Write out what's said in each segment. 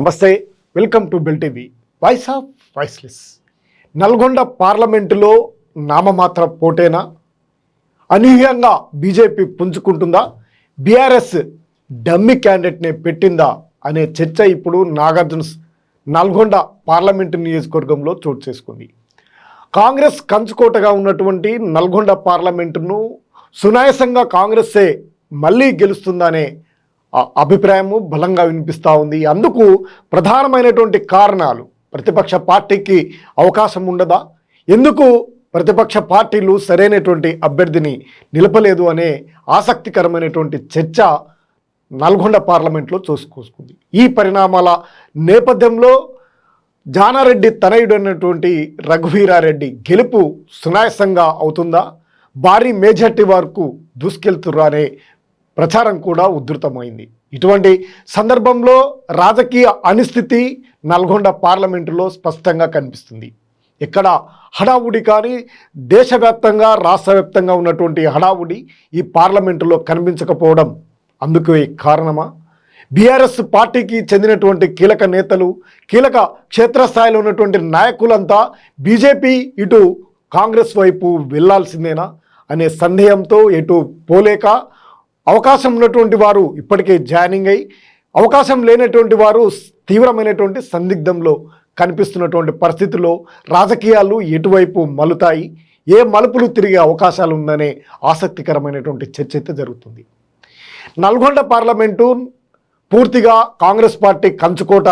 నమస్తే welcome to Bell TV. Voice of voiceless. Nalgonda పార్లమెంటులో నామమాత్ర పోటేనా? అనూహ్యంగా బీజేపీ పుంజుకుంటుందా? బీఆర్ఎస్ డమ్మి క్యాండిడేట్నే పెట్టిందా? అనే చర్చ ఇప్పుడు నాగార్జున నల్గొండ పార్లమెంటు నియోజకవర్గంలో చోటు చేసుకుంది. కాంగ్రెస్ కంచుకోటగా ఉన్నటువంటి నల్గొండ పార్లమెంటును సునాయాసంగా కాంగ్రెస్సే మళ్ళీ గెలుస్తుందనే అభిప్రాయము బలంగా వినిపిస్తూ ఉంది. అందుకు ప్రధానమైనటువంటి కారణాలు ప్రతిపక్ష పార్టీకి అవకాశం ఉండదా? ఎందుకు ప్రతిపక్ష పార్టీలు సరైనటువంటి అభ్యర్థిని నిలపలేదు అనే ఆసక్తికరమైనటువంటి చర్చ నల్గొండ పార్లమెంట్లో చూసుకొస్తుంది. ఈ పరిణామాల నేపథ్యంలో జానారెడ్డి తనయుడైనటువంటి రఘువీరారెడ్డి గెలుపు సునాయాసంగా అవుతుందా? భారీ మేజార్టీ వరకు దూసుకెళ్తురా అనే ప్రచారం కూడా ఉధృతమైంది. ఇటువంటి సందర్భంలో రాజకీయ అనిస్థితి నల్గొండ పార్లమెంటులో స్పష్టంగా కనిపిస్తుంది. ఇక్కడ హడావుడి కానీ దేశవ్యాప్తంగా రాష్ట్రవ్యాప్తంగా ఉన్నటువంటి హడావుడి ఈ పార్లమెంటులో కనిపించకపోవడం అందుకు కారణమా? బీఆర్ఎస్ పార్టీకి చెందినటువంటి కీలక నేతలు కీలక క్షేత్రస్థాయిలో ఉన్నటువంటి నాయకులంతా బీజేపీ ఇటు కాంగ్రెస్ వైపు వెళ్ళాల్సిందేనా అనే సందేహంతో ఎటు పోలేక అవకాశం ఉన్నటువంటి వారు ఇప్పటికే జాయినింగ్ అయ్యి అవకాశం లేనటువంటి వారు తీవ్రమైనటువంటి సందిగ్ధంలో కనిపిస్తున్నటువంటి పరిస్థితుల్లో రాజకీయాలు ఎటువైపు మలుతాయి ఏ మలుపులు తిరిగే అవకాశాలు ఉందనే ఆసక్తికరమైనటువంటి చర్చ అయితే జరుగుతుంది. నల్గొండ పార్లమెంటు పూర్తిగా కాంగ్రెస్ పార్టీ కంచుకోట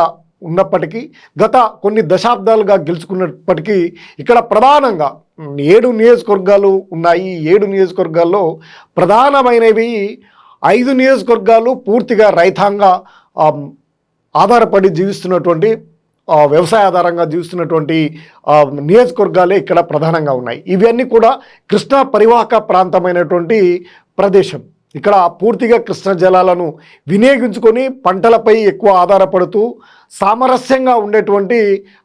ఉన్నప్పటికీ గత కొన్ని దశాబ్దాలుగా గెలుచుకున్నప్పటికీ ఇక్కడ ప్రధానంగా ఏడు నియోజకవర్గాలు ఉన్నాయి. ఏడు నియోజకవర్గాల్లో ప్రధానమైనవి ఐదు నియోజకవర్గాలు పూర్తిగా రైతాంగ ఆధారపడి జీవిస్తున్నటువంటి వ్యవసాయ ఆధారంగా జీవిస్తున్నటువంటి నియోజకవర్గాలే ఇక్కడ ప్రధానంగా ఉన్నాయి. ఇవన్నీ కూడా కృష్ణా పరివాహక ప్రాంతమైనటువంటి ప్రదేశం. ఇక్కడ పూర్తిగా కృష్ణ జలాలను వినియోగించుకొని పంటలపై ఎక్కువ ఆధారపడుతూ సామరస్యంగా ఉండేటువంటి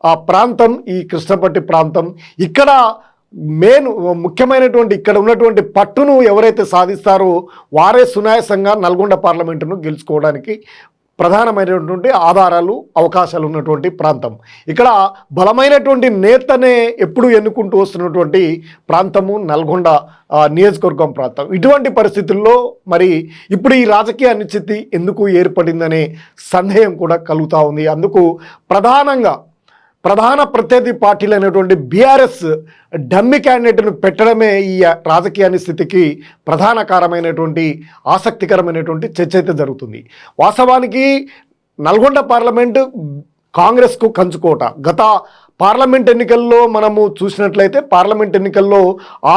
ఆ ప్రాంతం ఈ కృష్ణపట్టి ప్రాంతం. ఇక్కడ మెయిన్ ముఖ్యమైనటువంటి ఇక్కడ ఉన్నటువంటి పట్టును ఎవరైతే సాధిస్తారో వారే సునాయాసంగా నల్గొండ పార్లమెంటును గెలుచుకోవడానికి ప్రధానమైనటువంటి ఆధారాలు అవకాశాలు ఉన్నటువంటి ప్రాంతం. ఇక్కడ బలమైనటువంటి నేతనే ఎప్పుడు ఎన్నుకుంటూ వస్తున్నటువంటి ప్రాంతము నల్గొండ నియోజకవర్గం ప్రాంతం. ఇటువంటి పరిస్థితుల్లో మరి ఇప్పుడు ఈ రాజకీయ అనిశ్చితి ఎందుకు ఏర్పడిందనే సందేహం కూడా కలుగుతూ ఉంది. అందుకు ప్రధానంగా ప్రధాన ప్రత్యర్థి పార్టీలు అయినటువంటి బీఆర్ఎస్ డమ్మి క్యాండిడేట్ను పెట్టడమే ఈ రాజకీయ స్థితికి ప్రధాన కారమైనటువంటి ఆసక్తికరమైనటువంటి చర్చ అయితే జరుగుతుంది. వాస్తవానికి నల్గొండ పార్లమెంట్ కాంగ్రెస్కు కంచుకోట. గత పార్లమెంట్ ఎన్నికల్లో మనము చూసినట్లయితే పార్లమెంట్ ఎన్నికల్లో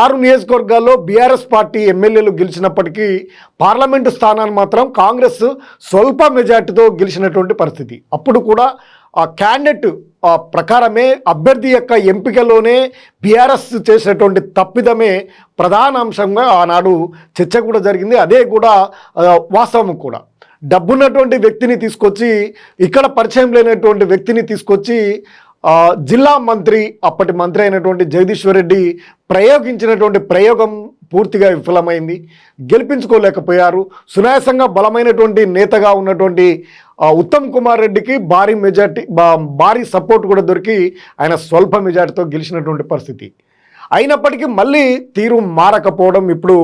ఆరు నియోజకవర్గాల్లో బీఆర్ఎస్ పార్టీ ఎమ్మెల్యేలు గెలిచినప్పటికీ పార్లమెంటు స్థానాన్ని మాత్రం కాంగ్రెస్ స్వల్ప మెజార్టీతో గెలిచినటువంటి పరిస్థితి. అప్పుడు కూడా ఆ క్యాండిడేట్ ప్రకారమే అభ్యర్థి యొక్క ఎంపికలోనే బీఆర్ఎస్ చేసినటువంటి తప్పిదమే ప్రధాన అంశంగా ఆనాడు చర్చ కూడా జరిగింది. అదే కూడా వాస్తవం కూడా. డబ్బున్నటువంటి వ్యక్తిని తీసుకొచ్చి ఇక్కడ పరిచయం లేనటువంటి వ్యక్తిని తీసుకొచ్చి జిల్లా మంత్రి అప్పటి మంత్రి అయినటువంటి జగదీశ్వర్ రెడ్డి ప్రయోగించినటువంటి ప్రయోగం పూర్తిగా విఫలమైంది. గెలిపించుకోలేకపోయారు. సునాయాసంగా బలమైనటువంటి నేతగా ఉన్నటువంటి ఉత్తమ్ కుమార్ రెడ్డికి భారీ మెజార్టీ భారీ సపోర్ట్ కూడా దొరికి ఆయన స్వల్ప మెజార్టీతో గెలిచినటువంటి పరిస్థితి. అయినప్పటికీ మళ్ళీ తీరు మారకపోవడం ఇప్పుడు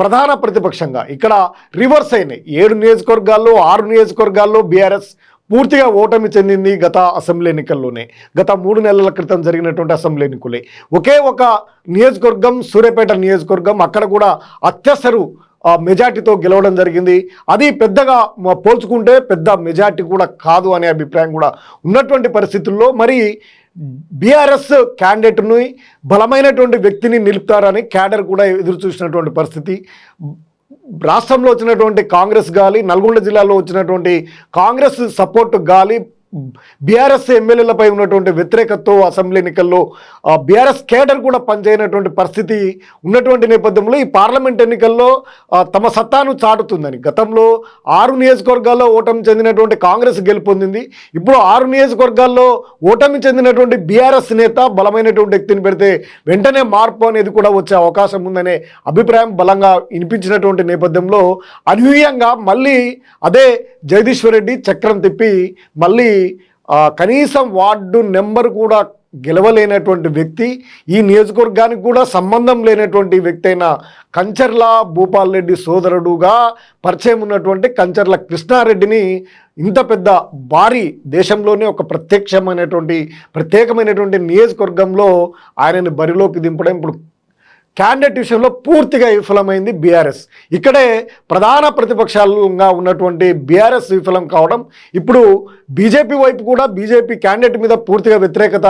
ప్రధాన ప్రతిపక్షంగా. ఇక్కడ రివర్స్ అయినాయి. ఏడు నియోజకవర్గాల్లో ఆరు నియోజకవర్గాల్లో బీఆర్ఎస్ పూర్తిగా ఓటమి చెందింది గత అసెంబ్లీ ఎన్నికల్లోనే. గత మూడు నెలల క్రితం జరిగినటువంటి అసెంబ్లీ ఎన్నికలే. ఒకే ఒక నియోజకవర్గం సూర్యాపేట నియోజకవర్గం అక్కడ కూడా అత్యసరు ఆ, మెజార్టీతో గెలవడం జరిగింది. అది పెద్దగా పోల్చుకుంటే పెద్ద మెజార్టీ కూడా కాదు అనే అభిప్రాయం కూడా ఉన్నటువంటి పరిస్థితుల్లో మరి బీఆర్ఎస్ క్యాండిడేట్ని బలమైనటువంటి వ్యక్తిని నిలుపుతారని క్యాడర్ కూడా ఎదురు చూసినటువంటి పరిస్థితి. రాష్ట్రంలో వచ్చినటువంటి కాంగ్రెస్ గాలి నల్గొండ జిల్లాలో వచ్చినటువంటి కాంగ్రెస్ సపోర్ట్ గాలి బీఆర్ఎస్ ఎమ్మెల్యేలపై ఉన్నటువంటి వ్యతిరేకతతో అసెంబ్లీ ఎన్నికల్లో బీఆర్ఎస్ కేడర్ కూడా పనిచేయనటువంటి పరిస్థితి ఉన్నటువంటి నేపథ్యంలో ఈ పార్లమెంట్ ఎన్నికల్లో తమ సత్తాను చాటుతుందని. గతంలో ఆరు నియోజకవర్గాల్లో ఓటమి చెందినటువంటి కాంగ్రెస్ గెలుపొందింది. ఇప్పుడు ఆరు నియోజకవర్గాల్లో ఓటమి చెందినటువంటి బీఆర్ఎస్ నేత బలమైనటువంటి వ్యక్తిని పెడితే వెంటనే మార్పు అనేది కూడా వచ్చే అవకాశం ఉందనే అభిప్రాయం బలంగా వినిపించినటువంటి నేపథ్యంలో అనూహ్యంగా మళ్ళీ అదే జగదీశ్వర్ రెడ్డి చక్రం తిప్పి మళ్ళీ కనీసం వార్డు నెంబర్ కూడా గెలవలేనటువంటి వ్యక్తి ఈ నియోజకవర్గానికి కూడా సంబంధం లేనటువంటి వ్యక్తి అయిన కంచర్ల భూపాల్ రెడ్డి సోదరుడుగా పరిచయం ఉన్నటువంటి కంచర్ల కృష్ణారెడ్డిని ఇంత పెద్ద భారీ దేశంలోనే ఒక ప్రత్యక్షమైనటువంటి ప్రత్యేకమైనటువంటి నియోజకవర్గంలో ఆయనని బరిలోకి దింపడం ఇప్పుడు క్యాండిడేట్ విషయంలో పూర్తిగా విఫలమైంది బీఆర్ఎస్. ఇక్కడే ప్రధాన ప్రతిపక్షాలుగా ఉన్నటువంటి బీఆర్ఎస్ విఫలం కావడం ఇప్పుడు బీజేపీ వైపు కూడా బీజేపీ క్యాండిడేట్ మీద పూర్తిగా వ్యతిరేకత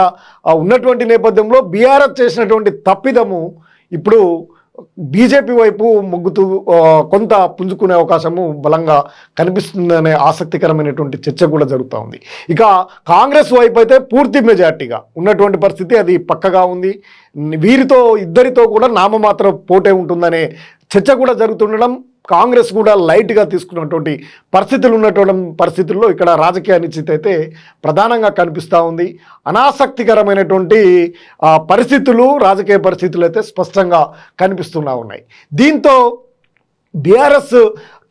ఉన్నటువంటి నేపథ్యంలో బీఆర్ఎస్ చేసినటువంటి తప్పిదము ఇప్పుడు బీజేపీ వైపు మొగ్గుతూ కొంత పుంజుకునే అవకాశము బలంగా కనిపిస్తుందనే ఆసక్తికరమైనటువంటి చర్చ కూడా జరుగుతూ ఉంది. ఇక కాంగ్రెస్ వైపు అయితే పూర్తి మెజార్టీగా ఉన్నటువంటి పరిస్థితి అది పక్కగా ఉంది. వీరితో ఇద్దరితో కూడా నామమాత్ర పోటే ఉంటుందనే చర్చ కూడా జరుగుతుండడం కాంగ్రెస్ కూడా లైట్గా తీసుకున్నటువంటి పరిస్థితులు ఉన్నటువంటి పరిస్థితుల్లో ఇక్కడ రాజకీయ అనిశ్చితి అయితే ప్రధానంగా కనిపిస్తూ ఉంది. అనాసక్తికరమైనటువంటి పరిస్థితులు రాజకీయ పరిస్థితులు అయితే స్పష్టంగా కనిపిస్తూనే ఉన్నాయి. దీంతో బీఆర్ఎస్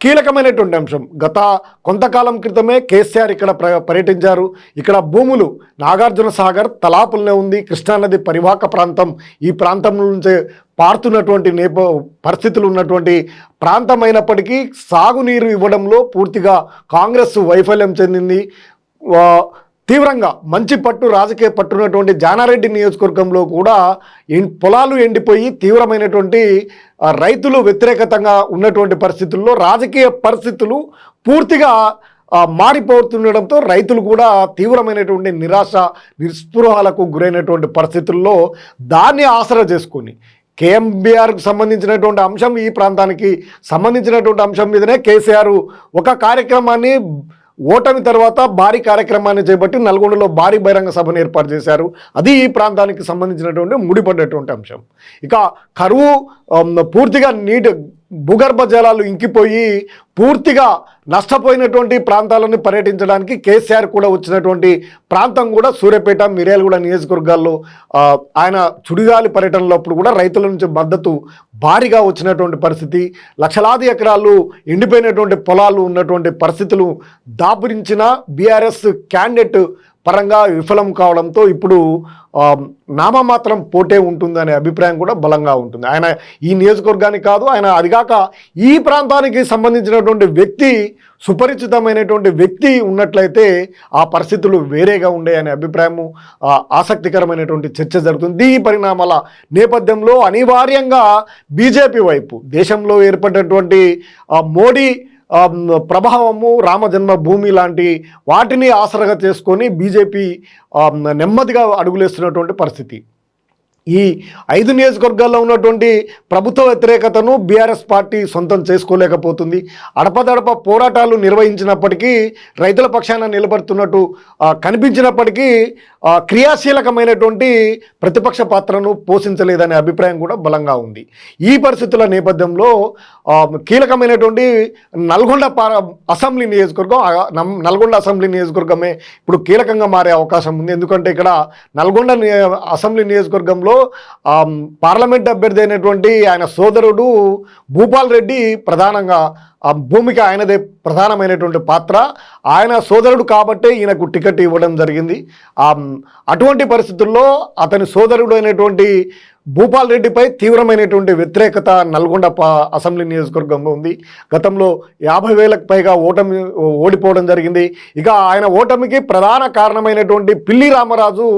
కీలకమైనటువంటి అంశం. గత కొంతకాలం క్రితమే కేసీఆర్ ఇక్కడ ప్ర పర్యటించారు. ఇక్కడ భూములు నాగార్జున సాగర్ తలాపులనే ఉంది. కృష్ణానది పరివాహక ప్రాంతం. ఈ ప్రాంతం నుంచే పారుతున్నటువంటి నేప పరిస్థితులు ఉన్నటువంటి ప్రాంతం అయినప్పటికీ సాగునీరు ఇవ్వడంలో పూర్తిగా కాంగ్రెస్ వైఫల్యం చెందింది. తీవ్రంగా మంచి పట్టు రాజకీయ పట్టున్నటువంటి జానారెడ్డి నియోజకవర్గంలో కూడా పొలాలు ఎండిపోయి తీవ్రమైనటువంటి రైతులు వ్యతిరేకతంగా ఉన్నటువంటి పరిస్థితుల్లో రాజకీయ పరిస్థితులు పూర్తిగా మారిపోతుండడంతో రైతులు కూడా తీవ్రమైనటువంటి నిరాశ నిస్పృహాలకు గురైనటువంటి పరిస్థితుల్లో దాన్ని ఆసరా చేసుకొని కేఎంబీఆర్కు సంబంధించినటువంటి అంశం ఈ ప్రాంతానికి సంబంధించినటువంటి అంశం మీదనే కేసీఆర్ ఒక కార్యక్రమాన్ని ఓటమి తర్వాత భారీ కార్యక్రమాన్ని చేపట్టి నల్గొండలో భారీ బహిరంగ సభను ఏర్పాటు చేశారు. అది ఈ ప్రాంతానికి సంబంధించినటువంటి ముడిపడ్డటువంటి అంశం. ఇక కరువు పూర్తిగా నీటి భూగర్భ జలాలు ఇంకిపోయి పూర్తిగా నష్టపోయినటువంటి ప్రాంతాలను పర్యటించడానికి కేసీఆర్ కూడా వచ్చినటువంటి ప్రాంతం కూడా సూర్యాపేట మిర్యాలగూడ నియోజకవర్గాల్లో ఆయన చుడిగాలి పర్యటనలప్పుడు కూడా రైతుల నుంచి మద్దతు భారీగా వచ్చినటువంటి పరిస్థితి. లక్షలాది ఎకరాలు ఎండిపోయినటువంటి పొలాలు ఉన్నటువంటి పరిస్థితులు దాపురించిన బీఆర్ఎస్ క్యాండిడేట్ పరంగా విఫలం కావడంతో ఇప్పుడు నామమాత్రం పోటే ఉంటుందనే అభిప్రాయం కూడా బలంగా ఉంటుంది. ఆయన ఈ నియోజకవర్గానికి కాదు ఆయన అదిగాక ఈ ప్రాంతానికి సంబంధించినటువంటి వ్యక్తి సుపరిచితమైనటువంటి వ్యక్తి ఉన్నట్లయితే ఆ పరిస్థితులు వేరేగా ఉండే అనే అభిప్రాయము ఆసక్తికరమైనటువంటి చర్చ జరుగుతుంది. ఈ పరిణామాల నేపథ్యంలో అనివార్యంగా బీజేపీ వైపు దేశంలో ఏర్పడినటువంటి ఆ, మోడీ ప్రభావము రామజన్మభూమి లాంటి వాటిని ఆసరగా చేసుకొని బీజేపీ నెమ్మదిగా అడుగులేస్తున్నటువంటి పరిస్థితి. ఈ ఐదు నియోజకవర్గాల్లో ఉన్నటువంటి ప్రభుత్వ వ్యతిరేకతను బీఆర్ఎస్ పార్టీ సొంతం చేసుకోలేకపోతుంది. అడపదడప పోరాటాలు నిర్వహించినప్పటికీ రైతుల పక్షాన నిలబడుతున్నట్టు కనిపించినప్పటికీ క్రియాశీలకమైనటువంటి ప్రతిపక్ష పాత్రను పోషించలేదనే అభిప్రాయం కూడా బలంగా ఉంది. ఈ పరిస్థితుల నేపథ్యంలో కీలకమైనటువంటి నల్గొండ పార అసెంబ్లీ నియోజకవర్గం నల్గొండ అసెంబ్లీ నియోజకవర్గమే ఇప్పుడు కీలకంగా మారే అవకాశం ఉంది. ఎందుకంటే ఇక్కడ నల్గొండ అసెంబ్లీ నియోజకవర్గంలో పార్లమెంట్ అభ్యర్థి అయినటువంటి ఆయన సోదరుడు భూపాల్ రెడ్డి ప్రధానంగా ఆ భూమికి ఆయనదే ప్రధానమైనటువంటి పాత్ర. ఆయన సోదరుడు కాబట్టే ఈయనకు టికెట్ ఇవ్వడం జరిగింది. అటువంటి పరిస్థితుల్లో అతని సోదరుడు అయినటువంటి భూపాల్ రెడ్డిపై తీవ్రమైనటువంటి వ్యతిరేకత నల్గొండ అసెంబ్లీ నియోజకవర్గంలో ఉంది. గతంలో యాభై వేలకు పైగా ఓటమి ఓడిపోవడం జరిగింది. ఇక ఆయన ఓటమికి ప్రధాన కారణమైనటువంటి పిల్లి రామరాజు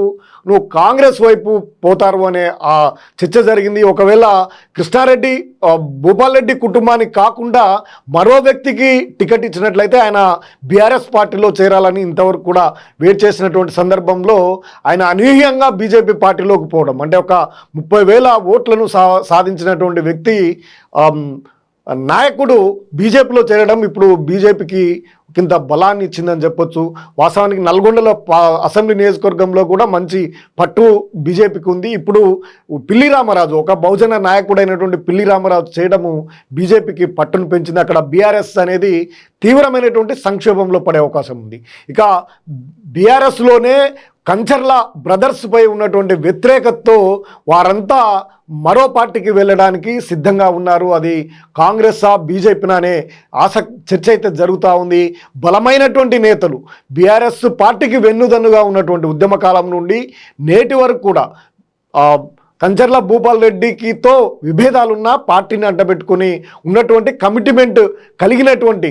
నువ్వు కాంగ్రెస్ వైపు పోతారు అనే ఆ చర్చ జరిగింది. ఒకవేళ కృష్ణారెడ్డి భూపాల్ రెడ్డి కుటుంబానికి కాకుండా మరో వ్యక్తికి టికెట్ ఇచ్చినట్లయితే ఆయన బీఆర్ఎస్ పార్టీలో చేరాలని ఇంతవరకు కూడా వెయిట్ చేసినటువంటి సందర్భంలో ఆయన అనూహ్యంగా బీజేపీ పార్టీలోకి పోవడం అంటే ఒక ముప్పై వేల ఓట్లను సా సాధించినటువంటి వ్యక్తి నాయకుడు బీజేపీలో చేరడం ఇప్పుడు బీజేపీకి కింద బలాన్ని ఇచ్చిందని చెప్పొచ్చు. వాస్తవానికి నల్గొండలో పా- అసెంబ్లీ నియోజకవర్గంలో కూడా మంచి పట్టు బీజేపీకి ఉంది. ఇప్పుడు పిల్లి రామరాజు ఒక బహుజన నాయకుడైనటువంటి పిల్లి రామరాజు చేయడము బీజేపీకి పట్టును పెంచింది. అక్కడ బీఆర్ఎస్ అనేది తీవ్రమైనటువంటి సంక్షోభంలో పడే అవకాశం ఉంది. ఇక బీఆర్ఎస్లోనే కంచర్ల బ్రదర్స్పై ఉన్నటువంటి వ్యతిరేకతతో వారంతా మరో పార్టీకి వెళ్ళడానికి సిద్ధంగా ఉన్నారు. అది కాంగ్రెస్ ఆ బీజేపీనా అనే ఆసక్ చర్చ అయితే జరుగుతూ ఉంది. బలమైనటువంటి నేతలు బీఆర్ఎస్ పార్టీకి వెన్నుదన్నుగా ఉన్నటువంటి ఉద్యమ కాలం నుండి నేటి వరకు కూడా కంచర్ల భూపాల్ రెడ్డికితో విభేదాలున్న పార్టీని అడ్డబెట్టుకుని ఉన్నటువంటి కమిట్మెంట్ కలిగినటువంటి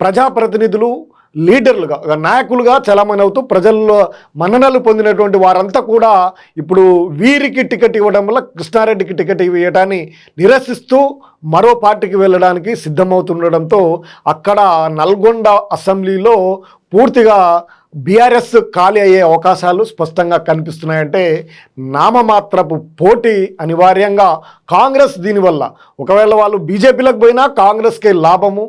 ప్రజాప్రతినిధులు లీడర్లుగా నాయకులుగా చలామణి అవుతూ ప్రజల్లో మన్ననలు పొందినటువంటి వారంతా కూడా ఇప్పుడు వీరికి టికెట్ ఇవ్వడం వల్ల కృష్ణారెడ్డికి టికెట్ ఇవ్వటాన్ని నిరసిస్తూ మరో పార్టీకి వెళ్ళడానికి సిద్ధమవుతుండడంతో అక్కడ నల్గొండ అసెంబ్లీలో పూర్తిగా బీఆర్ఎస్ ఖాళీ అయ్యే అవకాశాలు స్పష్టంగా కనిపిస్తున్నాయంటే నామమాత్రపు పోటీ అనివార్యంగా కాంగ్రెస్ దీనివల్ల. ఒకవేళ వాళ్ళు బీజేపీలకు పోయినా కాంగ్రెస్కే లాభము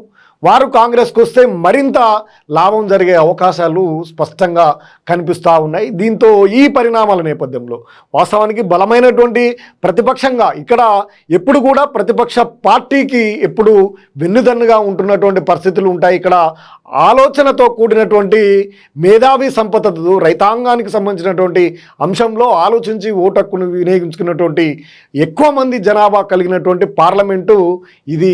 వారు కాంగ్రెస్కి వస్తే మరింత లాభం జరిగే అవకాశాలు స్పష్టంగా కనిపిస్తూ ఉన్నాయి. దీంతో ఈ పరిణామాల నేపథ్యంలో వాస్తవానికి బలమైనటువంటి ప్రతిపక్షంగా ఇక్కడ ఎప్పుడు కూడా ప్రతిపక్ష పార్టీకి ఎప్పుడు వెన్నుదన్నుగా ఉంటున్నటువంటి పరిస్థితులు ఉంటాయి. ఇక్కడ ఆలోచనతో కూడినటువంటి మేధావి సంపదతో రైతాంగానికి సంబంధించినటువంటి అంశంలో ఆలోచించి ఓటు హక్కును వినియోగించుకున్నటువంటి ఎక్కువ మంది జనాభా కలిగినటువంటి పార్లమెంటు ఇది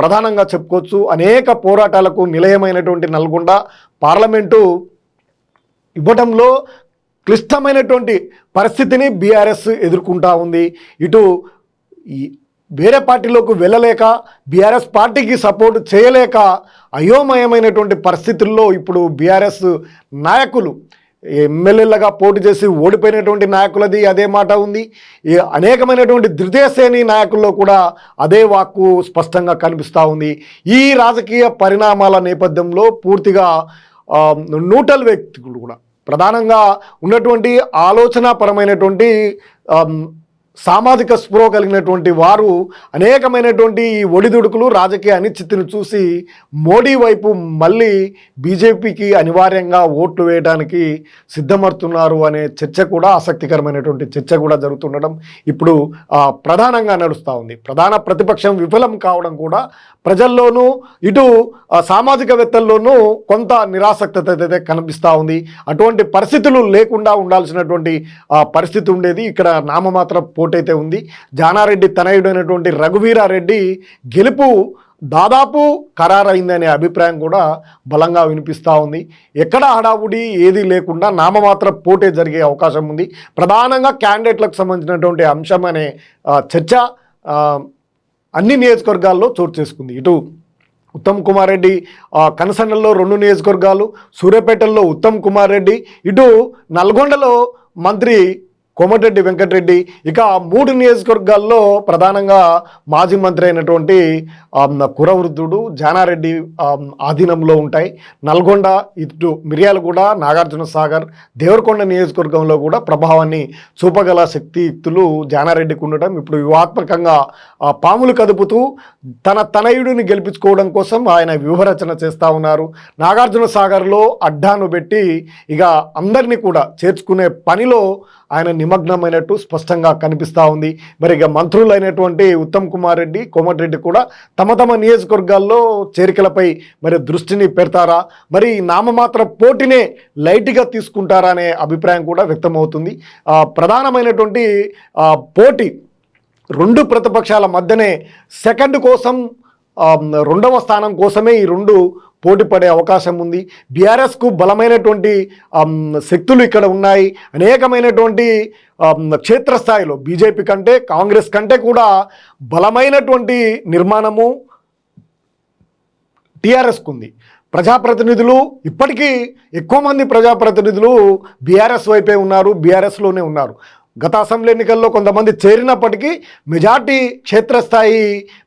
ప్రధానంగా చెప్పుకోవచ్చు. అనేక పోరాటాలకు నిలయమైనటువంటి నల్గొండ పార్లమెంటు ఇవ్వడంలో క్లిష్టమైనటువంటి పరిస్థితిని బీఆర్ఎస్ ఎదుర్కొంటా ఉంది. ఇటు వేరే పార్టీలోకి వెళ్ళలేక బీఆర్ఎస్ పార్టీకి సపోర్ట్ చేయలేక అయోమయమైనటువంటి పరిస్థితుల్లో ఇప్పుడు బీఆర్ఎస్ నాయకులు ఎమ్మెల్యేలుగా పోటీ చేసి ఓడిపోయినటువంటి నాయకులది అదే మాట ఉంది. ఈ అనేకమైనటువంటి ద్వితీయ శ్రేణి నాయకుల్లో కూడా అదే వాక్కు స్పష్టంగా కనిపిస్తూ ఉంది. ఈ రాజకీయ పరిణామాల నేపథ్యంలో పూర్తిగా నూటల్ వ్యక్తులు కూడా ప్రధానంగా ఉన్నటువంటి ఆలోచనాపరమైనటువంటి సామాజిక స్పృహ కలిగినటువంటి వారు అనేకమైనటువంటి ఈ ఒడిదుడుకులు రాజకీయ అనిశ్చితిని చూసి మోడీ వైపు మళ్ళీ బీజేపీకి అనివార్యంగా ఓట్లు వేయడానికి సిద్ధమవుతున్నారు అనే చర్చ కూడా ఆసక్తికరమైనటువంటి చర్చ కూడా జరుగుతుండడం ఇప్పుడు ప్రధానంగా నడుస్తూ ఉంది. ప్రధాన ప్రతిపక్షం విఫలం కావడం కూడా ప్రజల్లోనూ ఇటు సామాజికవేత్తల్లోనూ కొంత నిరాసక్తత అయితే కనిపిస్తూ ఉంది. అటువంటి పరిస్థితులు లేకుండా ఉండాల్సినటువంటి పరిస్థితి ఉండేది. ఇక్కడ నామమాత్ర పోటీ అయితే ఉంది. జానారెడ్డి తనయుడైనటువంటి రఘువీరారెడ్డి గెలుపు దాదాపు ఖరారైందనే అభిప్రాయం కూడా బలంగా వినిపిస్తూ ఉంది. ఎక్కడ హడావుడి ఏది లేకుండా నామమాత్ర పోటీ జరిగే అవకాశం ఉంది. ప్రధానంగా క్యాండిడేట్లకు సంబంధించినటువంటి అంశం అనే చర్చ అన్ని నియోజకవర్గాల్లో చోటు చేసుకుంది. ఇటు ఉత్తమ్ కుమార్ రెడ్డి కనసన్నల్లో రెండు నియోజకవర్గాలు సూర్యాపేటలో ఉత్తమ్ కుమార్ రెడ్డి ఇటు నల్గొండలో మంత్రి కోమటిరెడ్డి వెంకటరెడ్డి. ఇక మూడు నియోజకవర్గాల్లో ప్రధానంగా మాజీ మంత్రి అయినటువంటి కురవృద్ధుడు జానారెడ్డి ఆధీనంలో ఉంటాయి. నల్గొండ ఇటు మిర్యాలగూడ నాగార్జున సాగర్ దేవరకొండ నియోజకవర్గంలో కూడా ప్రభావాన్ని చూపగల శక్తియుక్తులు జానారెడ్డికి ఉండటం ఇప్పుడు వ్యూహాత్మకంగా పాములు కదుపుతూ తన తనయుడిని గెలిపించుకోవడం కోసం ఆయన వ్యూహరచన చేస్తూ ఉన్నారు. నాగార్జున సాగర్లో అడ్డాను పెట్టి ఇక అందరినీ కూడా చేర్చుకునే పనిలో ఆయన నిమగ్నమైనట్టు స్పష్టంగా కనిపిస్తూ ఉంది. మరి ఇక మంత్రులైనటువంటి ఉత్తమ్ కుమార్ రెడ్డి కోమటిరెడ్డి కూడా తమ తమ నియోజకవర్గాల్లో చేరికలపై మరి దృష్టిని పెడతారా? మరి ఈ నామమాత్ర పోటీనే లైట్గా తీసుకుంటారా అనే అభిప్రాయం కూడా వ్యక్తమవుతుంది. ప్రధానమైనటువంటి పోటీ రెండు ప్రతిపక్షాల మధ్యనే సెకండ్ కోసం రెండవ స్థానం కోసమే ఈ రెండు పోటీ పడే అవకాశం ఉంది. బీఆర్ఎస్కు బలమైనటువంటి శక్తులు ఇక్కడ ఉన్నాయి. అనేకమైనటువంటి క్షేత్రస్థాయిలో బీజేపీ కంటే కాంగ్రెస్ కంటే కూడా బలమైనటువంటి నిర్మాణము టీఆర్ఎస్కు ఉంది. ప్రజాప్రతినిధులు ఇప్పటికీ ఎక్కువ మంది ప్రజాప్రతినిధులు బీఆర్ఎస్ వైపే ఉన్నారు బీఆర్ఎస్లోనే ఉన్నారు. గత అసెంబ్లీ ఎన్నికల్లో కొంతమంది చేరినప్పటికీ మెజార్టీ క్షేత్రస్థాయి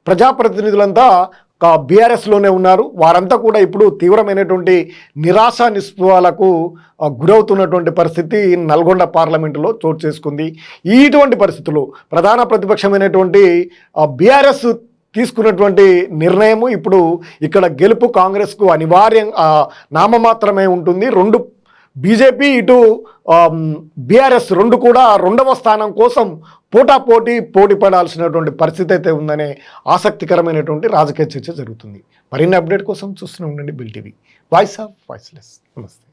ప్రజాప్రతినిధులంతా బీఆర్ఎస్లోనే ఉన్నారు. వారంతా కూడా ఇప్పుడు తీవ్రమైనటువంటి నిరాశ నిస్పృహాలకు గురవుతున్నటువంటి పరిస్థితి నల్గొండ పార్లమెంటులో చోటు చేసుకుంది. ఇటువంటి పరిస్థితులు ప్రధాన ప్రతిపక్షమైనటువంటి బీఆర్ఎస్ తీసుకున్నటువంటి నిర్ణయము ఇప్పుడు ఇక్కడ గెలుపు కాంగ్రెస్కు అనివార్యం నామమాత్రమే ఉంటుంది. రెండు బీజేపీ ఇటు బీఆర్ఎస్ రెండు కూడా రెండవ స్థానం కోసం పోటాపోటీ పోటీ పడాల్సినటువంటి పరిస్థితి అయితే ఉందనే ఆసక్తికరమైనటువంటి రాజకీయ చర్చ జరుగుతుంది. మరిన్ని అప్డేట్ కోసం చూస్తూనే ఉండండి Bell TV. Voice of voiceless. నమస్తే.